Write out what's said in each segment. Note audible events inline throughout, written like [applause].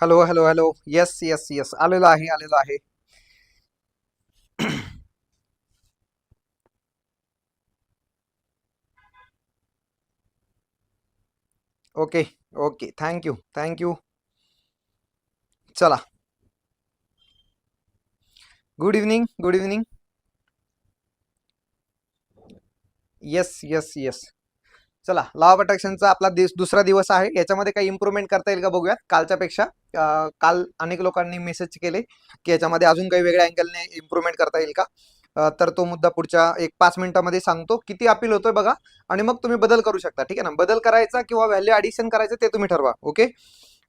Hello hello hello yes yes yes आलेलो आहे आलेलो आहे. Okay okay thank you thank you चला. Good evening good evening yes yes yes चला law of अट्रॅक्शनचा आपला दिवस दुसरा दिवस आहे. याच्यामध्ये काही इम्प्रूव्हमेंट करता येईल का बघूयात. कालच्या पेक्षा काल अनेक लोकांनी मेसेज केले की याच्यामध्ये अजून काही वेगळ्या अँगलने इम्प्रूव्हमेंट करता येईल का? तर तो मुद्दा पुढच्या एक पाच मिनिटामध्ये सांगतो. किती अपील होतोय बघा. आणि मग तुम्ही बदल करू शकता. ठीक आहे ना? बदल करायचा किंवा व्हॅल्यू ॲडिशन करायचं ते तुम्ही ठरवा. ओके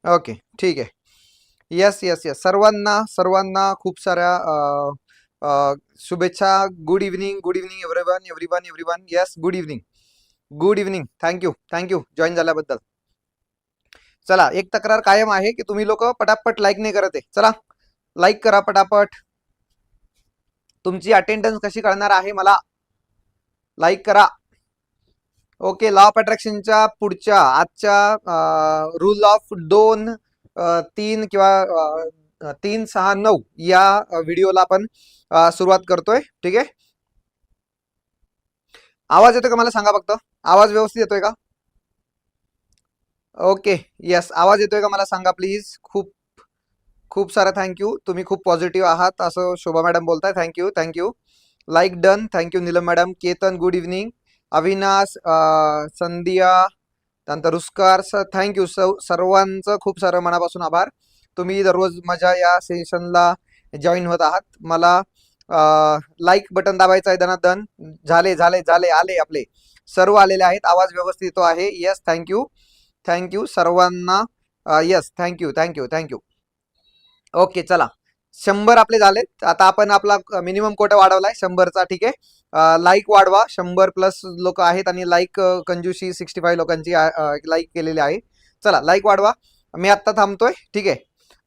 ओके ठीक आहे. येस येस येस सर्वांना सर्वांना खूप साऱ्या शुभेच्छा. Good evening good evening everyone everyone everyone yes good evening good evening thank you thank you join झाल्याबद्दल. चला एक तक्रार कायम आहे की तुम्ही लोक पटापट लाईक नाही करत आहे. चला लाईक करा पटापट. तुमची अटेंडन्स कशी कळणार आहे मला लाईक करा. ओके लॉ ऑफ अट्रॅक्शनच्या पुढच्या आजच्या रूल ऑफ दोन तीन किंवा तीन सहा नऊ या व्हिडिओला आपण सुरुवात करतोय. ठीक आहे? आवाज येतोय का मला? सांगा फक्त. आवाज व्यवस्थित येतोय का? ओके येस आवाज येतोय का मला सांगा प्लीज खूप खूप सारा थँक्यू तुम्ही खूप पॉझिटिव्ह आहात. असं शोभा मॅडम बोलताय. Thank you thank you like done thank you Neelam madam Ketan good evening Avinash Sandhya त्यानंतर रुस्कार सर थँक्यू सर्वांचं खूप सारं मनापासून आभार. तुम्ही दररोज माझ्या या सेशनला जॉईन होत आहात. मला लाईक बटन दाबायचं आहे. दनादन झाले झाले झाले आले आपले. सर्व आलेले आहेत. आवाज व्यवस्थित येतो आहे. Yes thank you thank you सर्वांना. Yes thank you thank you thank you okay चला. शंभर आपले झालेत. आता आपण आपला मिनिमम कोटा वाढवलाय. शंभरचा ठीक आहे. लाईक वाढवा. शंभर प्लस लोक आहेत आणि लाईक कंजूशी सिक्स्टी फाईव्ह लोकांची लाईक केलेली आहे. चला लाईक वाढवा. मी आत्ता थांबतोय. ठीक आहे.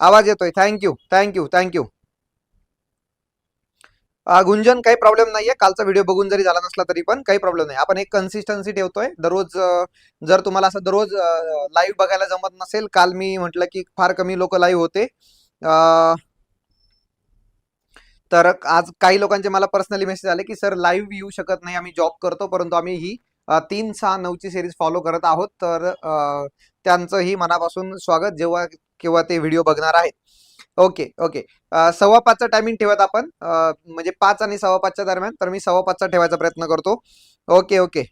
आवाज येतोय. थँक्यू थँक्यू थँक्यू गुंजन काही प्रॉब्लेम नाहीये. कालचा व्हिडिओ बघून जरी झाला नसला तरी पण काही प्रॉब्लेम नाही आपण एक कन्सिस्टन्सी ठेवतोय. दररोज जर तुम्हाला असं दररोज लाईव्ह बघायला जमत नसेल काल मी म्हटलं की फार कमी लोक लाईव्ह होते. तर आज काही लोकांचे मला पर्सनली मेसेज आले की सर लाईव्ह येऊ शकत नाही. आम्ही जॉब करतो परंतु आम्ही ही तीन सहा नऊची सिरीज फॉलो करत आहोत. तर त्यांचंही मनापासून स्वागत. जेव्हा किंवा ते व्हिडिओ बघणार आहेत. Okay okay. सव्वा पाचचा टायमिंग ठेवत आपण. म्हणजे पाच आणि सव्वा पाचच्या दरम्यान तर मी सव्वा पाचचा ठेवायचा प्रयत्न करतो. Okay okay.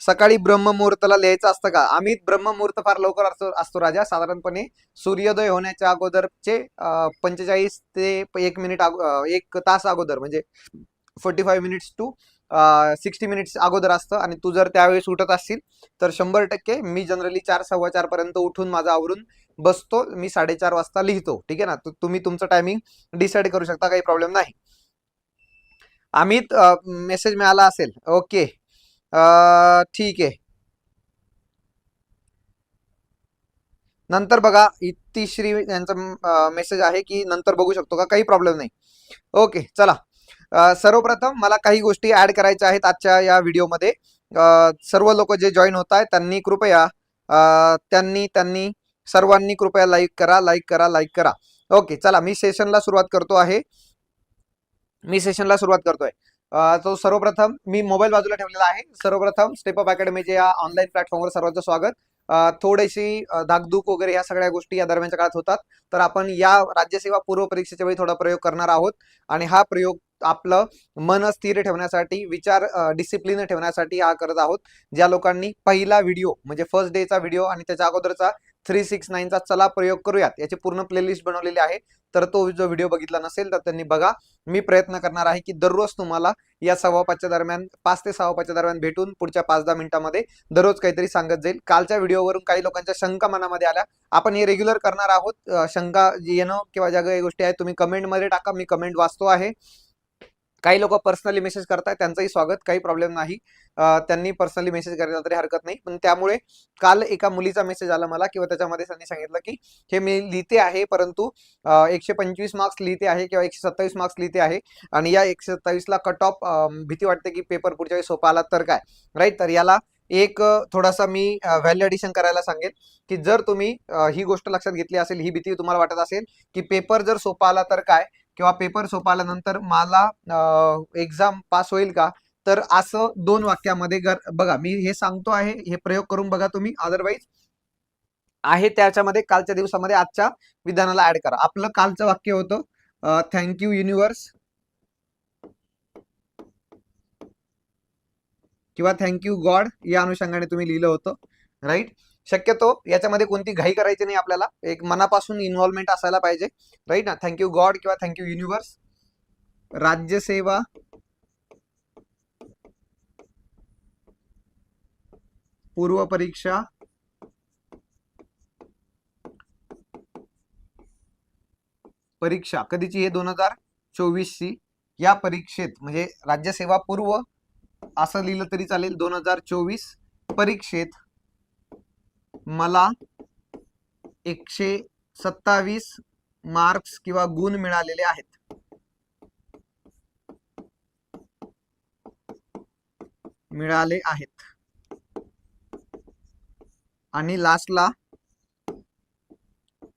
सकाळी ब्रह्ममुहूर्ताला लिहायचं असतं का? आम्ही ब्रह्ममुहूर्त फार लवकर असतो असतो राजा. साधारणपणे सूर्योदय होण्याच्या अगोदरचे पंचेचाळीस ते एक मिनिट अगो- एक तास अगोदर म्हणजे forty five minutes to sixty minutes अगोदर असतं आणि तू जर त्यावेळेस उठत असशील तर शंभर टक्के मी जनरली चार सव्वा चार पर्यंत उठून माझा आवरून बसतो. मी साडेचार वाजता लिहितो. ठीक आहे ना? तर तुम्ही तुमचं टायमिंग डिसाईड करू शकता. काही प्रॉब्लेम नाही. अमित मेसेज मिळाला असेल. ओके ठीक आहे. नंतर बघा इतिश्री यांचा मेसेज आहे की नंतर बघू शकतो का? काही प्रॉब्लेम नाही. ओके चला. सर्वप्रथम मला काही गोष्टी ऍड करायच्या आहेत आजच्या या व्हिडिओमध्ये. सर्व लोक जे जॉईन होत आहेत त्यांनी कृपया त्यांनी त्यांनी सर्वांनी कृपया लाईक करा लाईक करा लाईक करा. ओके चला मी सेशनला सुरुवात करतो आहे. मी सेशनला सुरुवात करतोय. तो सर्वप्रथम मी मोबाईल बाजूला ठेवलेला आहे. सर्वप्रथम स्टेप अप अकॅडमीचे या ऑनलाईन प्लॅटफॉर्मवर सर्वांचं स्वागत. थोडीशी धाकधूक वगैरे ह्या सगळ्या गोष्टी या दरम्यानच्या काळात होतात. तर आपण या राज्यसेवा पूर्व परीक्षेच्या वेळी थोडा प्रयोग करणार आहोत. आणि हा प्रयोग आपलं मन स्थिर ठेवण्यासाठी विचार डिसिप्लिन ठेवण्यासाठी हा करत आहोत. ज्या लोकांनी पहिला व्हिडिओ म्हणजे फर्स्ट डेचा व्हिडिओ आणि त्याच्या अगोदरचा थ्री सिक्स नाईनचा चला प्रयोग करूयात याची पूर्ण प्लेलिस्ट बनवलेली आहे. तर तो जो व्हिडिओ बघितला नसेल तर त्यांनी बघा. मी प्रयत्न करणार आहे की दररोज तुम्हाला या सव्वा पाचच्या दरम्यान पाच ते सव्वा पाचच्या दरम्यान भेटून पुढच्या पाच दहा मिनिटांमध्ये दररोज काहीतरी सांगत जाईल. कालच्या व्हिडिओवरून काही लोकांच्या शंका मनामध्ये आल्या. आपण हे रेग्युलर करणार आहोत. शंका जी येणं किंवा ज्या काही गोष्टी आहेत तुम्ही कमेंटमध्ये टाका. मी कमेंट वाचतो आहे. काही लोक पर्सनली मेसेज करताय त्यांचंही स्वागत काही प्रॉब्लेम नाही. त्यांनी पर्सनली मेसेज करायला तरी हरकत नाही. पण त्यामुळे काल एका मुलीचा मेसेज आला मला किंवा त्याच्यामध्ये त्यांनी सांगितलं की हे मी लिहिते आहे परंतु एकशे पंचवीस मार्क्स लिहिते आहे किंवा एकशे सत्तावीस मार्क्स लिहिते आहे आणि या एकशे सत्तावीसला कट ऑफ भीती वाटते की पेपर पुढच्या वेळी सोपा आला तर काय? राईट तर याला एक थोडासा मी व्हॅल्यू एडिशन करायला सांगेल की जर तुम्ही ही गोष्ट लक्षात घेतली असेल ही भीती तुम्हाला वाटत असेल की पेपर जर सोपा आला तर काय? किंवा पेपर सोप आल्यानंतर मला एक्झाम पास होईल का? तर असं दोन वाक्यामध्ये गर बघा मी हे सांगतो आहे हे प्रयोग करून बघा तुम्ही. अदरवाईज आहे त्याच्यामध्ये कालच्या दिवसामध्ये आजच्या विधानाला ऍड करा. आपलं कालचं वाक्य होतं थँक्यू युनिव्हर्स किंवा थँक्यू गॉड या अनुषंगाने तुम्ही लिहिलं होतं राईट शक्यतो याच्यामध्ये कोणती घाई करायची नाही आपल्याला. एक मनापासून इन्व्हॉल्वमेंट असायला पाहिजे. राईट ना? थँक्यू गॉड किंवा थँक्यू युनिव्हर्स राज्यसेवा पूर्व परीक्षा. परीक्षा. कधीची हे दोन हजार चोवीस ची या परीक्षेत म्हणजे राज्यसेवा पूर्व. असं लिहिलं तरी चालेल. दोन हजार चोवीस परीक्षेत. मला एकशे सत्तावीस मार्क्स किंवा गुण मिळालेले आहेत. मिळाले आहेत. आणि लास्टला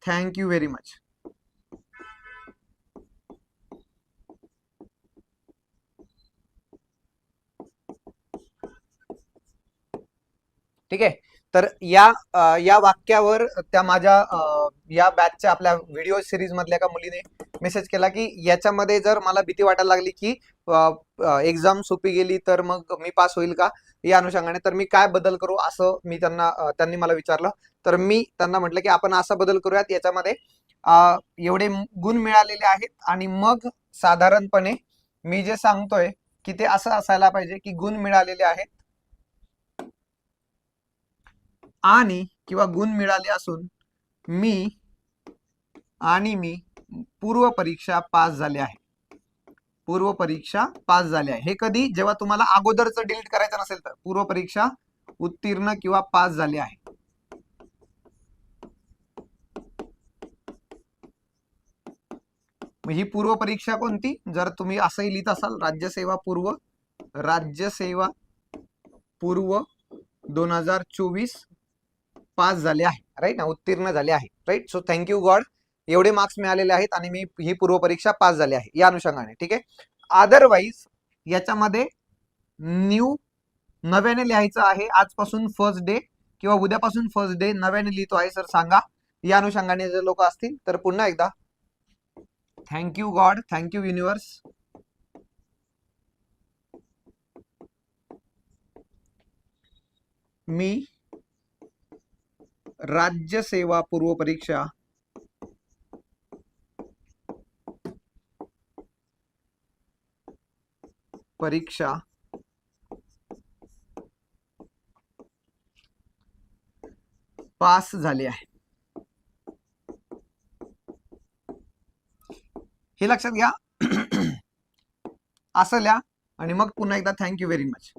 थँक यू व्हेरी मच ठीक आहे. तर या या वाक्यावर त्या माझ्या या बॅचच्या आपल्या व्हिडिओ सिरीज मधल्या एका मुलीने मेसेज केला की याच्यामध्ये जर मला भीती वाटायला लागली की एक्झाम सोपी गेली तर मग मी पास होईल का? या अनुषंगाने तर मी काय बदल करू असं मी त्यांना त्यांनी मला विचारलं. तर मी त्यांना म्हटलं की आपण असा बदल करूयात याच्यामध्ये एवढे गुण मिळालेले आहेत आणि मग साधारणपणे मी जे सांगतोय की ते असं असायला पाहिजे की गुण मिळालेले आहेत. आणि किंवा गुण मिळाले असून मी आणि मी पूर्व परीक्षा पास झाले आहे. पूर्व परीक्षा पास झाले आहे. हे कधी? जेव्हा तुम्हाला अगोदरचं डिलीट करायचं नसेल तर. पूर्व परीक्षा उत्तीर्ण किंवा पास झाले आहे. ही पूर्व परीक्षा कोणती? जर तुम्ही असंही लिहित असाल राज्यसेवा पूर्व राज्यसेवा पूर्व दोन हजार चोवीस पास झाले आहे राईट ना उत्तीर्ण झाले आहे right so thank you God एवढे मार्क्स मिळालेले आहेत आणि मी ही पूर्व परीक्षा पास झाली आहे या अनुषंगाने ठीक आहे? अदरवाईज याच्यामध्ये न्यू नव्याने लिहायचं आहे आजपासून फर्स्ट डे किंवा उद्यापासून फर्स्ट डे नव्याने लिहितो आहे सर सांगा. या अनुषंगाने जर लोक असतील तर पुन्हा एकदा. Thank you God thank you universe मी राज्य सेवा पूर्व परीक्षा. परीक्षा. पास झाले आहे. हे लक्षात घ्या. [clears throat] असं लिहा आणि मग पुन्हा एकदा thank you very much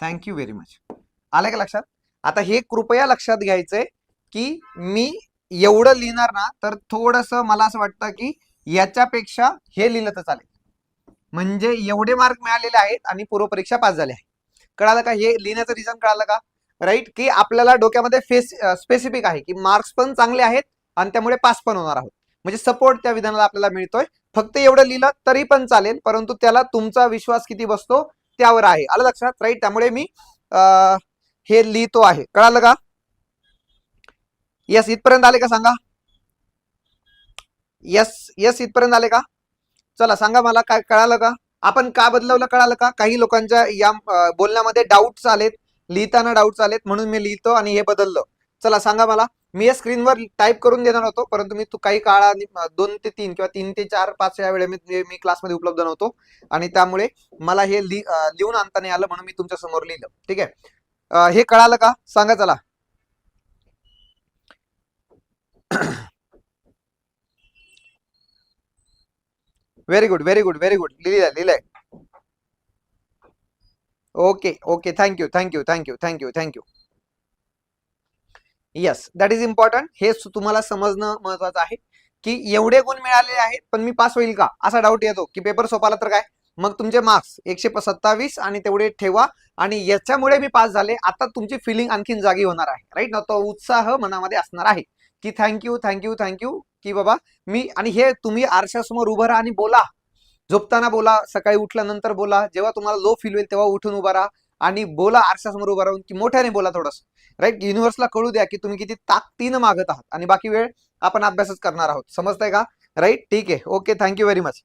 thank you very much आलं का लक्षात? आता हे कृपया लक्षात घ्यायचंय की मी एवढं लिहिणार ना तर थोडस मला असं वाटतं की याच्यापेक्षा हे लिहिलं तर चालेल. म्हणजे एवढे मार्क मिळालेले आहेत आणि पूर्वपरीक्षा पास झाले आहे कळालं का? हे लिहिण्याचं रिझन कळालं का? राईट की आपल्याला डोक्यामध्ये फेस स्पेसिफिक आहे की मार्क्स पण चांगले आहेत आणि त्यामुळे पास पण होणार आहोत. म्हणजे सपोर्ट त्या विधानाला आपल्याला मिळतोय. फक्त एवढं लिहिलं तरी पण चालेल परंतु त्याला तुमचा विश्वास किती बसतो? त्यावर आहे. आलं लक्षात? राईट त्यामुळे मी अं, हे लिहितो आहे. कळालं का? यस इथपर्यंत आले का सांगा? यस यस इथपर्यंत आले का? चला सांगा मला काय कळालं का? आपण का बदलवलं कळालं का? काही लोकांच्या या बोलण्यामध्ये डाऊट्स आलेत. लिहिताना डाऊट्स आलेत म्हणून मी लिहितो आणि हे बदललं. चला सांगा मला. मी या स्क्रीनवर टाईप करून देणार होतो परंतु मी तू काही काळा दोन ते तीन किंवा तीन ते चार पाच या वेळेमध्ये मी क्लासमध्ये उपलब्ध नव्हतो. आणि त्यामुळे मला हे लि लिहून आणता नाही आलं म्हणून मी तुमच्यासमोर लिहिलं. ठीक आहे? हे कळालं का? सांगा चला. Very good very good very good लिहिलंय लिहिलंय. Okay okay thank you thank you thank you thank you thank you yes that is important हे तुम्हाला समजणं महत्वाचं आहे की एवढे गुण मिळालेले आहेत पण मी पास होईल का? असा डाऊट येतो. की पेपर सोपाला तर काय? मग तुमचे मार्क्स एकशे सत्तावीस आणि तेवढे ठेवा आणि याच्यामुळे मी पास झाले. आता तुमची फिलिंग आणखीन जागी होणार आहे. राईट ना तो उत्साह मनामध्ये असणार आहे की थँक्यू थँक्यू थँक्यू की बाबा मी आणि हे तुम्ही आरशासमोर उभं राहा आणि बोला. झोपताना बोला सकाळी उठल्यानंतर बोला. जेव्हा तुम्हाला लो फील होईल तेव्हा उठून उभा राहा आणि बोला आरशासमोर उभा राहून की मोठ्याने बोला थोडंसं. राईट युनिव्हर्सला कळू द्या की तुम्ही किती ताकदीनं मागत आहात आणि बाकी वेळ आपण अभ्यासच करणार आहोत. समजतंय का? राईट ठीक आहे. Okay thank you very much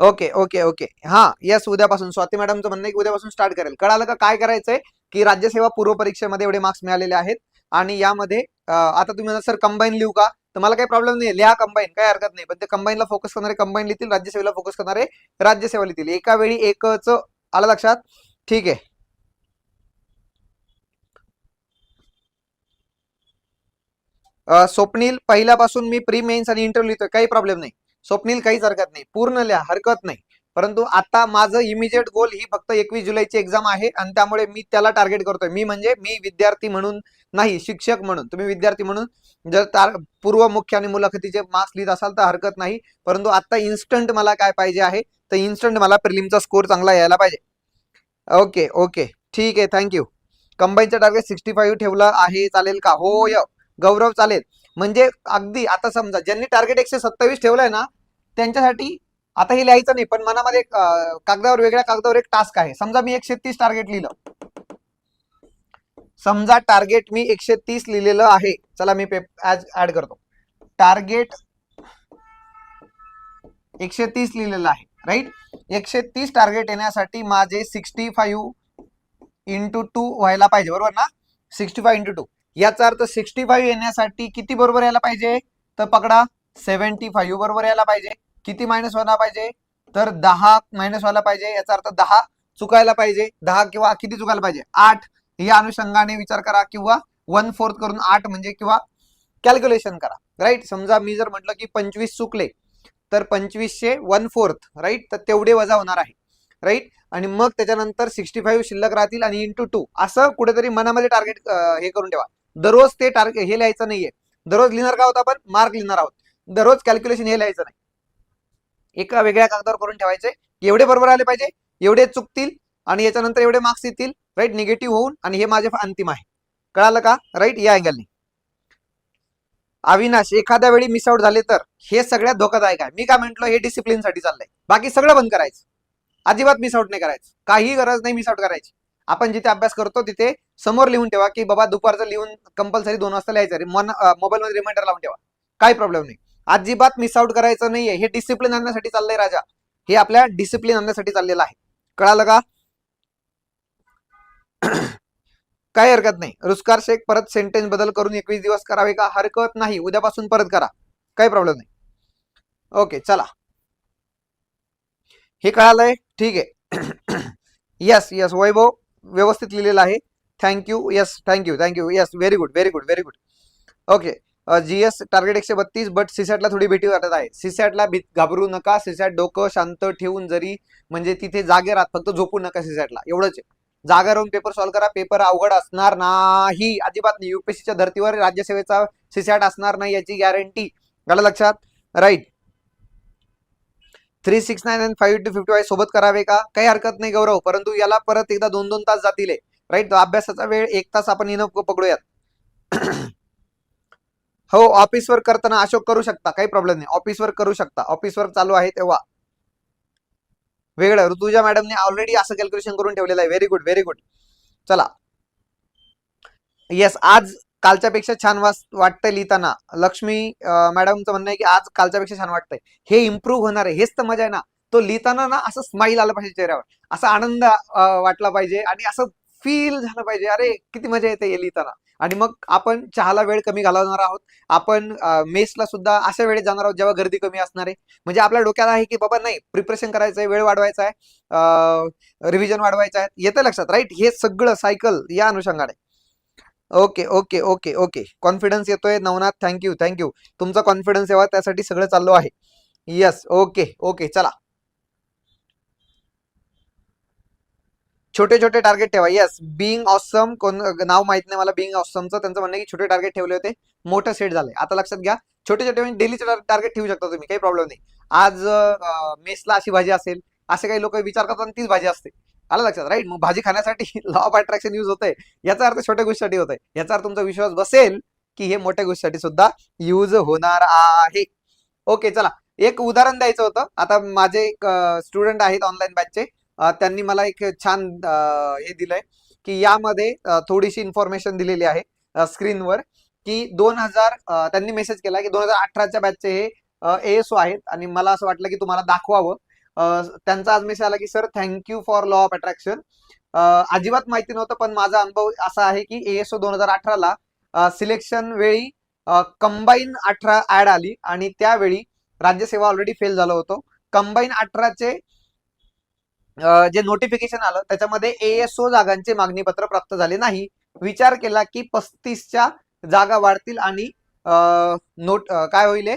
okay okay okay हा येस उद्यापासून. स्वाती मॅडमचं म्हणणं आहे की उद्यापासून स्टार्ट करेल. कळालं का काय करायचंय? की राज्यसेवा पूर्व परीक्षेमध्ये एवढे मार्क्स मिळालेले आहेत आणि यामध्ये आता तुम्ही सर कंबाईन लिहू का? तर मला काही प्रॉब्लेम नाही लिहा कंबाईन काही हरकत नाही. पण ते कंबाईनला फोकस करणारे कंबाईन लिहितील राज्यसेवेला फोकस करणारे राज्यसेवा लिहितील. एका वेळी एकच. आलं लक्षात? ठीक आहे. स्वप्नील पहिल्यापासून मी प्री मेन्स आणि इंटरव्ह्यू लिहितोय काही प्रॉब्लेम नाही. स्वप्नील काहीच हरकत नाही. पूर्ण लिहा हरकत नाही. परंतु आता माझं इमिजिएट गोल ही फक्त एकवीस जुलैची एक्झाम आहे आणि त्यामुळे मी त्याला टार्गेट करतोय. मी म्हणजे मी विद्यार्थी म्हणून नाही शिक्षक म्हणून. तुम्ही विद्यार्थी म्हणून जर तार पूर्व मुख्य आणि मुलाखतीचे मार्क्स लिहित असाल तर हरकत नाही. परंतु आता इन्स्टंट मला काय पाहिजे आहे तर इन्स्टंट मला प्रिलिमचा स्कोर चांगला यायला पाहिजे. ओके ओके ठीक आहे थँक्यू कंबाईनचं टार्गेट सिक्स्टी फाईव्ह ठेवलं आहे चालेल का? हो य. गौरव चालेल. म्हणजे अगदी आता समजा ज्यांनी टार्गेट एकशे सत्तावीस ठेवलंय ना त्यांच्यासाठी आता हे लिहायचं नाही पण मनामध्ये कागदावर वेगळ्या कागदावर एक टास्क आहे. समजा मी एकशे तीस टार्गेट लिहिलं. समजा टार्गेट मी एकशे तीस लिहिलेलं आहे. चला मी ऍड करतो. टार्गेट एकशे तीस लिहिलेलं आहे. राईट एकशे तीस टार्गेट येण्यासाठी माझे सिक्स्टी फाईव्ह इंटू टू व्हायला पाहिजे. बरोबर ना? सिक्स्टी फाईव्ह इंटू टू याचा अर्थ सिक्स्टी फाईव्ह येण्यासाठी किती बरोबर यायला पाहिजे? तर पकडा सेव्हन्टी फाईव्ह बरोबर यायला पाहिजे. किती मायनस व्हायला पाहिजे? तर दहा मायनस व्हायला पाहिजे. याचा अर्थ दहा चुकायला पाहिजे. दहा किंवा किती चुकायला पाहिजे? आठ. या अनुषंगाने विचार करा किंवा वन फोर्थ करून आठ म्हणजे किंवा कॅल्क्युलेशन करा. राईट समजा मी जर म्हटलं की पंचवीस चुकले तर पंचवीसशे वन फोर्थ राईट तर तेवढे वजा होणार आहे. राईट आणि मग त्याच्यानंतर सिक्स्टी फाईव्ह शिल्लक राहतील आणि इंटू टू असं कुठेतरी मनामध्ये टार्गेट हे करून ठेवा. दररोज ते टार्गेट हे लिहायचं नाहीये. दररोज लिहिणार का होता आपण? मार्क लिहिणार आहोत. दररोज कॅल्क्युलेशन हे लिहायचं नाही. एका वेगळ्या कागदावर करून ठेवायचे. एवढे बरोबर आले पाहिजे एवढे चुकतील आणि याच्यानंतर एवढे मार्क्स येतील राईट निगेटिव्ह होऊन आणि हे माझे अंतिम आहे. कळालं का? राईट या अँगलने अविनाश एखाद्या वेळी मिस आउट झाले तर हे सगळ्यात धोकादायक आहे. मी काय म्हंटल हे डिसिप्लिनसाठी चाललंय. बाकी सगळं बंद करायचं. अजिबात मिस आउट नाही करायचं. काही गरज नाही मिस आउट करायची. आपण जिथे अभ्यास करतो तिथे समोर लिहून ठेवा की बाबा दुपारचं लिहून कंपल्सरी दोन वाजता लिहायचं मन मोबाईलमध्ये रिमाइंडर लावून ठेवा. काही प्रॉब्लेम नाही. अजिबात मिस आउट करायचं नाहीये. हे डिसिप्लिन आणण्यासाठी चाललंय राजा. हे आपल्या डिसिप्लिन आणण्यासाठी चाललेलं आहे. कळालं का? [coughs] काही हरकत नाही. रुस्कार शेख परत सेंटेन्स बदल करून एकवीस दिवस करावे का? हरकत नाही. उद्यापासून परत करा. काही प्रॉब्लेम नाही. ओके चला. हे कळालंय? ठीक आहे. [coughs] यस यस वैभव व्यवस्थित लिहिलेलं आहे. Thank you yes thank you thank you yes very good very good very good okay G S target एकशे बत्तीस बट सीसॅटला थोडी भीती वाटत आहे. सीसॅटला भी घाबरू नका. सीसॅट डोकं शांत ठेवून जरी म्हणजे तिथे जागे राहत फक्त झोपू नका सीसॅटला एवढंच आहे. जागा राहून पेपर सॉल्व्ह करा. पेपर अवघड असणार नाही. अजिबात नाही. युपीएससीच्या धर्तीवर राज्यसेवेचा सीसॅट असणार नाही याची गॅरंटी आलं लक्षात? Right three six nine and five two fifty Y सोबत करावे का? काही हरकत नाही गौरव. परंतु याला परत एकदा दोन दोन तास जातील राईट अभ्यासाचा वेळ एक तास आपण इनफ पकडूयात. [clears throat] हो ऑफिस करताना अशोक करू शकता. काही प्रॉब्लेम नाही. ऑफिस करू शकता. ऑफिस चालू आहे तेव्हा. वेगळं. ऋतुजा मॅडमने ऑलरेडी असं कॅल्क्युलेशन करून ठेवलेलं आहे. व्हेरी गुड व्हेरी गुड चला. येस आज कालच्या पेक्षा छान वाटतंय लिहिताना. लक्ष्मी मॅडमचं म्हणणं आहे की आज कालच्यापेक्षा छान वाटतंय. हे इम्प्रूव्ह होणार आहे. हेच तर मजा आहे ना. तो लिहिताना ना असं स्माईल आलं पाहिजे चेहऱ्यावर. असा आनंद वाटला पाहिजे. आणि असं फील झालं पाहिजे. अरे किती मजा येते लिहिताना आणि मग आपण चहाला वेळ कमी घालवणार आहोत. आपण मेसला सुद्धा अशा वेळेत जाणार आहोत जेव्हा गर्दी कमी असणार आहे. म्हणजे आपल्या डोक्यात आहे की बाबा नाही प्रिपरेशन करायचं आहे वेळ वाढवायचा आहे. रिव्हिजन वाढवायचं आहे. येतं लक्षात राईट हे सगळं सायकल या अनुषंगाने. Okay okay okay okay. Confidence येतोय Navnath thank you thank you तुमचा कॉन्फिडन्स यावा त्यासाठी सगळं चाललो आहे. Yes okay okay. चला. छोटे छोटे टार्गेट ठेवा. येस बिंग ऑसम कोण नाव माहीत नाही मला बिंग ऑसमचं त्यांचं म्हणणं की छोटे टार्गेट ठेवले होते मोठं सेट झालंय. आता लक्षात घ्या छोटे छोटे म्हणजे डेलीचे टार्गेट ठेवू शकता तुम्ही काही प्रॉब्लेम नाही. आज मेसला अशी भाजी असेल असे काही लोक विचार करतात आणि तीच भाजी असते. आलं लक्षात राईट मग भाजी खाण्यासाठी लॉ ऑफ अट्रॅक्शन यूज होतंय. याचा अर्थ छोट्या गोष्टीसाठी होत आहे याचा अर्थ तुमचा विश्वास बसेल की हे मोठ्या गोष्टीसाठी सुद्धा यूज होणार आहे. ओके चला. एक उदाहरण द्यायचं होतं. आता माझे एक स्टुडंट आहेत ऑनलाईन बॅचचे त्यांनी मला एक छान हे दिलंय की यामध्ये थोडीशी इन्फॉर्मेशन दिलेली आहे स्क्रीनवर की दोन हजार त्यांनी मेसेज केला की दोन हजार अठराच्या बॅचचे हे एएसओ आहेत आणि मला असं वाटलं की तुम्हाला दाखवावं. त्यांचा आज मेसेज आला की sir thank you for law of attraction अजिबात माहिती नव्हतं पण माझा अनुभव असा आहे की एएसओ दोन हजार अठराला सिलेक्शन वेळी कंबाईन अठरा ऍड आली आणि त्यावेळी राज्यसेवा ऑलरेडी फेल झालं होतं. कंबाईन अठराचे जे नोटिफिकेशन आलं त्याच्यामध्ये एएसओ जागांचे मागणी पत्र प्राप्त झाले नाही. विचार केला की पस्तीसच्या जागा वाढतील आणि नोट काय होईल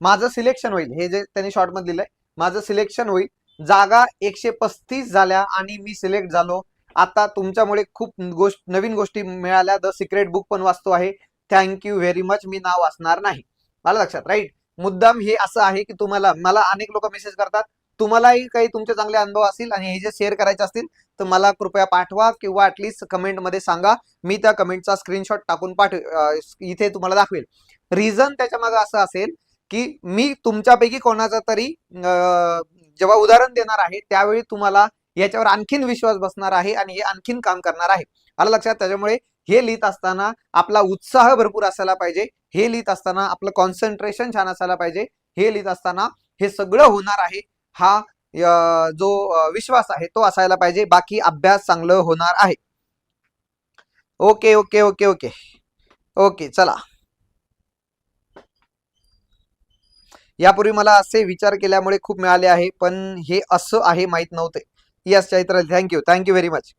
माझं सिलेक्शन होईल. हे जे त्यांनी शॉर्टमध्ये दिलंय माझं सिलेक्शन होईल. जागा एकशे पस्तीस झाल्या आणि मी सिलेक्ट झालो. आता तुमच्यामुळे खूप गोष्ट नवीन गोष्टी मिळाल्या. द सिक्रेट बुक पण वाचतो आहे. थँक्यू व्हेरी मच मी नाव वाचणार नाही. मला लक्षात राईट मुद्दाम हे असं आहे की तुम्हाला मला अनेक लोक मेसेज करतात. तुम्हालाही काही तुमचे चांगले अनुभव असतील आणि हे जे शेअर करायचे असतील तर मला कृपया पाठवा किंवा ॲटलिस्ट कमेंटमध्ये सांगा. मी त्या कमेंटचा स्क्रीनशॉट टाकून पाठव इथे तुम्हाला दाखवेल. रिझन त्याच्यामागे असं असेल की मी तुमच्यापैकी कोणाचा तरी जेव्हा उदाहरण देणार आहे त्यावेळी तुम्हाला याच्यावर आणखीन विश्वास बसणार आहे आणि हे आणखीन काम करणार आहे. आलं लक्षात? त्याच्यामुळे हे लिहित असताना आपला उत्साह भरपूर असायला पाहिजे. हे लिहित असताना आपलं कॉन्सन्ट्रेशन छान असायला पाहिजे. हे लिहित असताना हे सगळं होणार आहे. हा जो विश्वास आहे तो असायला पाहिजे. बाकी अभ्यास चांगलं होणार आहे. Okay okay okay okay. Okay चला. यापूर्वी मला असे विचार केल्यामुळे खूप मिळाले आहे पण हे असं आहे माहीत नव्हते. Yes Chaitra thank you thank you very much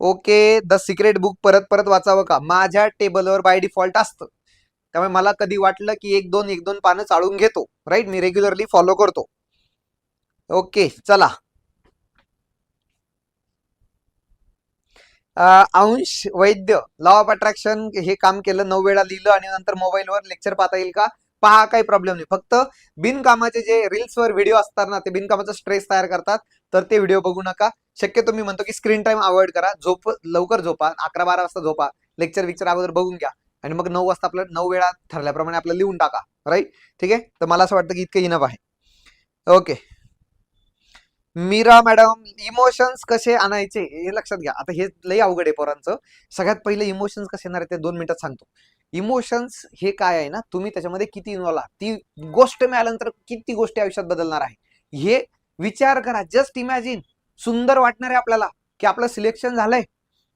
okay the secret book परत परत वाचावं का? माझ्या टेबलवर बाय डिफॉल्ट असतं. त्यामुळे मला कधी वाटलं की एक दोन एक दोन पानं चाळून घेतो. राईट? मी रेग्युलरली फॉलो करतो. ओके चला. अंश वैद्य लॉ ऑफ अट्रॅक्शन हे काम केलं नऊ वेळा लिहिलं आणि नंतर मोबाईलवर लेक्चर पाहता येईल का? पहा काही प्रॉब्लेम नाही. फक्त बिनकामाचे जे रील्सवर व्हिडिओ असतात ना ते बिनकामाचा स्ट्रेस तयार करतात. तर ते व्हिडिओ बघू नका. शक्यतो मी म्हणतो की स्क्रीन टाइम अवॉइड करा. झोप लवकर झोपा. अकरा बारा वाजता झोपा. लेक्चर विक्चर अगोदर बघून घ्या. आणि मग नऊ वाजता आपलं नऊ वेळा ठरल्याप्रमाणे आपलं लिहून टाका. राईट ठीक आहे? तर मला असं वाटतं की इतकं इनफ आहे. ओके. मीरा मॅडम इमोशन्स कसे आणायचे हे लक्षात घ्या. आता हे लई अवघड आहे पोरांचं. सगळ्यात पहिले इमोशन्स कसे येणार आहे ते दोन मिनिटात सांगतो. इमोशन्स हे काय आहे ना तुम्ही त्याच्यामध्ये किती इन्व्हॉल्व आहात? ती गोष्ट मिळाल्यानंतर किती गोष्टी आयुष्यात बदलणार आहे? हे विचार करा. जस्ट इमॅजिन सुंदर वाटणार आहे आपल्याला की आपलं सिलेक्शन झालंय.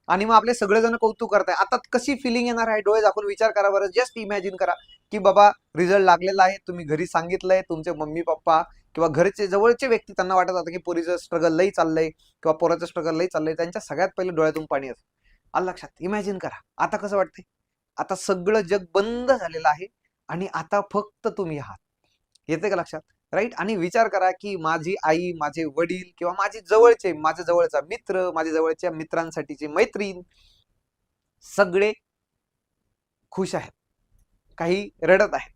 आणि मग आपले सगळेजण कौतुक करताय. आता कशी फिलिंग येणार आहे? डोळे दाखवून विचार करा बरं. जस्ट इमॅजिन करा की बाबा रिझल्ट लागलेला आहे. तुम्ही घरी सांगितलंय तुमचे मम्मी पप्पा किंवा घरचे जवळचे व्यक्ती त्यांना वाटत होतं की पोरीचं स्ट्रगल लई चाललंय किंवा पोराचं स्ट्रगल लई चाललंय. त्यांच्या सगळ्यात पहिले डोळ्यातून पाणी असतं आलं लक्षात? इमॅजिन करा. आता कसं वाटतंय? आता सगळं जग बंद झालेलं आहे आणि आता फक्त तुम्ही आहात. येते का लक्षात? राईट? आणि विचार करा की माझी आई माझे वडील किंवा माझे जवळचे माझ्या जवळचा मित्र माझ्या जवळच्या मित्रांसाठीचे मैत्रीण सगळे खुश आहेत. काही रडत आहेत.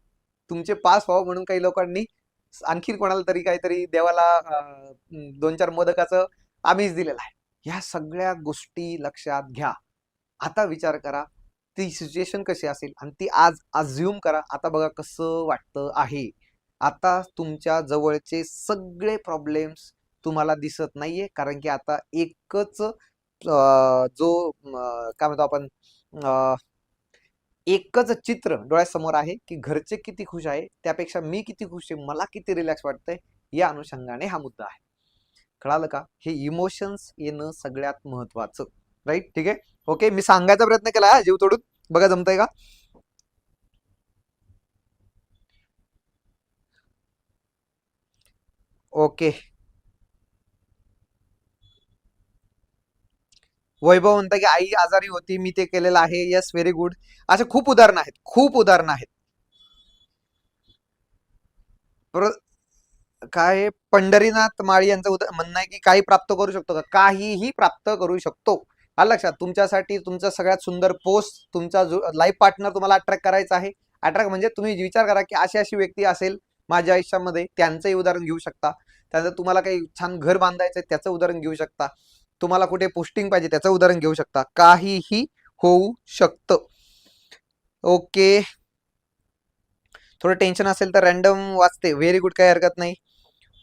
तुमचे पास व्हावं म्हणून काही लोकांनी आणखी कोणाला तरी काहीतरी देवाला दोन चार मोदकाचं आमिष दिलेलं आहे. ह्या सगळ्या गोष्टी लक्षात घ्या. आता विचार करा ती सिच्युएशन कशी असेल? आणि ती आज अज्युम करा. आता बघा कसं वाटतं आहे. आता तुमच्या जवळचे सगळे प्रॉब्लेम्स तुम्हाला दिसत नाहीये. कारण की आता एकच अं, जो काय म्हणतो आपण एकच चित्र डोळ्यासमोर आहे की घरचे किती खुश आहे त्यापेक्षा मी किती खुश आहे मला किती रिलॅक्स वाटतंय या अनुषंगाने हा मुद्दा आहे. कळालं का? हे इमोशन्स येणं सगळ्यात महत्वाचं. राईट ठीक आहे? ओके मी सांगायचा प्रयत्न केला हा, जीव तोडून. बघा जमतंय का? ओके. वैभव म्हणता की आई आजारी होती मी ते केलेलं आहे. येस व्हेरी गुड असे खूप उदाहरणं आहेत. खूप उदाहरणं आहेत. काय? आहे? पंढरीनाथ माळी यांचं उदा- म्हणणं आहे की काही प्राप्त करू शकतो का? काहीही प्राप्त करू शकतो. हा लक्षात. तुमच्यासाठी तुमचा सगळ्यात सुंदर पोस्ट तुमचा जो लाईफ पार्टनर तुम्हाला अट्रॅक्ट करायचा आहे. अट्रॅक्ट म्हणजे तुम्ही विचार करा की अशी अशी व्यक्ती असेल माझ्या आयुष्यामध्ये त्यांचंही उदाहरण घेऊ शकता. त्यानंतर तुम्हाला काही छान घर बांधायचं त्याचं उदाहरण घेऊ शकता. तुम्हाला कुठे पोस्टिंग पाहिजे त्याचं उदाहरण घेऊ शकता. काहीही होऊ शकतं. ओके. थोडं टेन्शन असेल तर रॅन्डम वाचते. व्हेरी गुड काही हरकत नाही.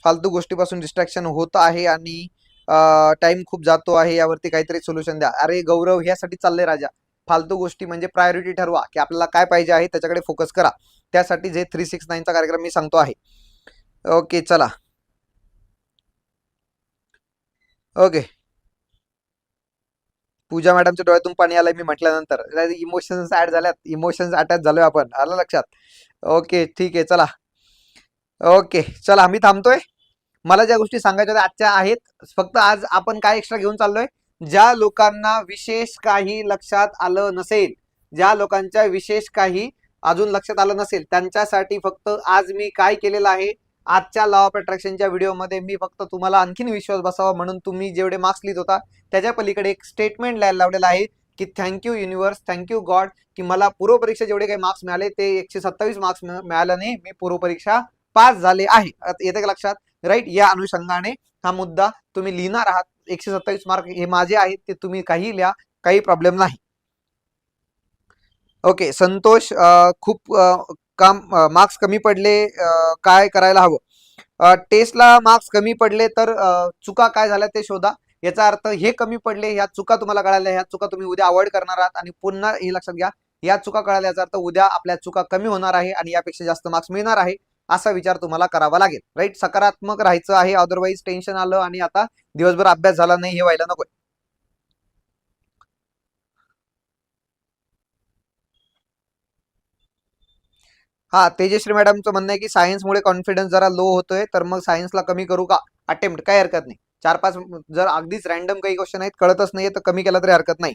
फालतू गोष्टीपासून डिस्ट्रॅक्शन होत आहे आणि टाइम खूप जातो आहे. यावरती काहीतरी सोल्युशन द्या. अरे गौरव ह्यासाठी चाललंय राजा. फालतू गोष्टी म्हणजे प्रायोरिटी ठरवा. की आपल्याला काय पाहिजे आहे त्याच्याकडे फोकस करा. त्यासाठी जे थ्री सिक्स नाईनचा कार्यक्रम मी सांगतो आहे. ओके चला. ओके. पूजा मॅडमच्या डोळ्यातून पाणी आलंय मी म्हटल्यानंतर. इमोशन्स ऍड झाल्यात. इमोशन्स अटॅच झालोय आपण. आलं लक्षात? ओके ठीक आहे चला. ओके चला मी थांबतोय. मला ज्या गोष्टी सांगायच्या होत्या आजच्या आहेत फक्त आज आपण काय एक्स्ट्रा घेऊन चाललोय? ज्या लोकांना विशेष काही लक्षात आलं नसेल ज्या लोकांच्या विशेष काही अजून लक्षात आलं नसेल त्यांच्यासाठी फक्त आज मी काय केलेलं आहे? आजच्या लॉ ऑफ अट्रॅक्शनच्या व्हिडिओमध्ये मी फक्त तुम्हाला आणखीन विश्वास बसावा म्हणून तुम्ही जेवढे मार्क्स लिहित होता त्याच्या पलीकडे एक स्टेटमेंट लिहायला लावलेलं आहे की थँक्यू युनिव्हर्स थँक्यू गॉड की मला पूर्वपरीक्षा जेवढे काही मार्क्स मिळाले ते एकशे सत्तावीस मार्क्स मिळाल्याने मी पूर्वपरीक्षा पास झाले आहे. येते का लक्षात? राईट या अनुषंगाने हा मुद्दा तुम्ही लिहिणार आहात. एकशे सत्तावीस मार्क हे माझे आहेत ते तुम्ही काही लिहा काही प्रॉब्लेम नाही. ओके संतोष खूप काम मार्क्स कमी पडले काय करायला हवं? टेस्टला मार्क्स कमी पडले तर चुका काय झाल्या ते शोधा. याचा अर्थ हे कमी पडले ह्या चुका तुम्हाला कळाल्या ह्या चुका तुम्ही उद्या अवॉइड करणार आहात आणि पुन्हा हे लक्षात घ्या या चुका कळाल्या याचा अर्थ उद्या आपल्या चुका कमी होणार आहे आणि यापेक्षा जास्त मार्क्स मिळणार आहे असा विचार तुम्हाला करावा लागेल. राईट सकारात्मक राहायचं आहे अदरवाईज टेन्शन आलं आणि आता दिवसभर अभ्यास झाला नाही हे व्हायला नको हा तेजश्री मॅडमचं म्हणणं आहे की सायन्समुळे कॉन्फिडन्स जरा लो होतोय तर मग सायन्सला कमी करू का? अटेम्प्ट काही हरकत नाही. चार पाच जर अगदीच रॅन्डम काही क्वेश्चन आहेत कळतच नाहीये तर कमी केला तरी हरकत नाही.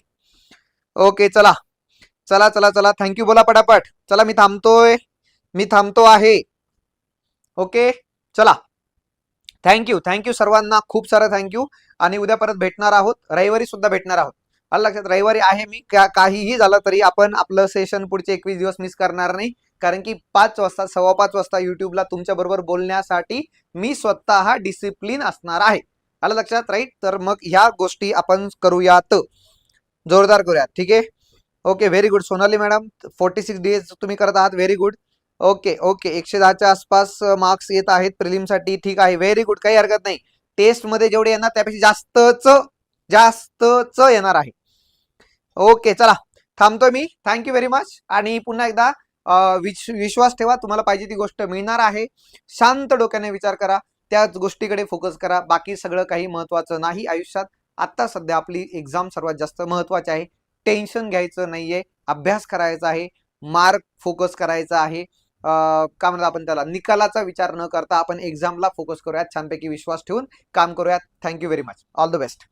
ओके चला. चला चला चला. थँक्यू बोला पटापट. चला मी थांबतोय. मी थांबतो आहे. ओके चला. थँक्यू थँक्यू सर्वांना. खूप सारं थँक्यू आणि उद्या परत भेटणार आहोत. रविवारी सुद्धा भेटणार आहोत. आलं लक्षात? रविवारी आहे मी. का काहीही झालं तरी आपण आपलं सेशन पुढचे एकवीस दिवस मिस करणार नाही. कारण की पाच वाजता सव्वा पाच वाजता युट्यूबला तुमच्या बरोबर बोलण्यासाठी मी स्वतः डिसिप्लिन असणार आहे. आलं लक्षात? राईट तर मग ह्या गोष्टी आपण करूयात. जोरदार करूयात. ठीक आहे? Okay very good Sonali madam forty six days तुम्ही करत आहात. व्हेरी गुड ओके ओके एकशे दहाच्या आसपास मार्क्स येत आहेत प्रिलिमसाठी ठीक आहे. व्हेरी गुड काही हरकत नाही. टेस्टमध्ये जेवढे येणार त्यापेक्षा जास्तच जास्तच येणार आहे. ओके चला. थांबतोय मी. थँक्यू व्हेरी मच आणि पुन्हा एकदा विश विश्वास ठेवा तुम्हाला पाहिजे ती गोष्ट मिळणार आहे. शांत डोक्याने विचार करा त्याच गोष्टीकडे फोकस करा. बाकी सगळं काही महत्वाचं नाही आयुष्यात. आत्ता सध्या आपली एक्झाम सर्वात जास्त महत्वाची आहे. टेन्शन घ्यायचं नाहीये. अभ्यास करायचा आहे. मार्क फोकस करायचा आहे. काय म्हणतात आपण त्याला? निकालाचा विचार न करता आपण एक्झामला फोकस करूयात. छानपैकी विश्वास ठेवून काम करूयात. Thank you very much all the best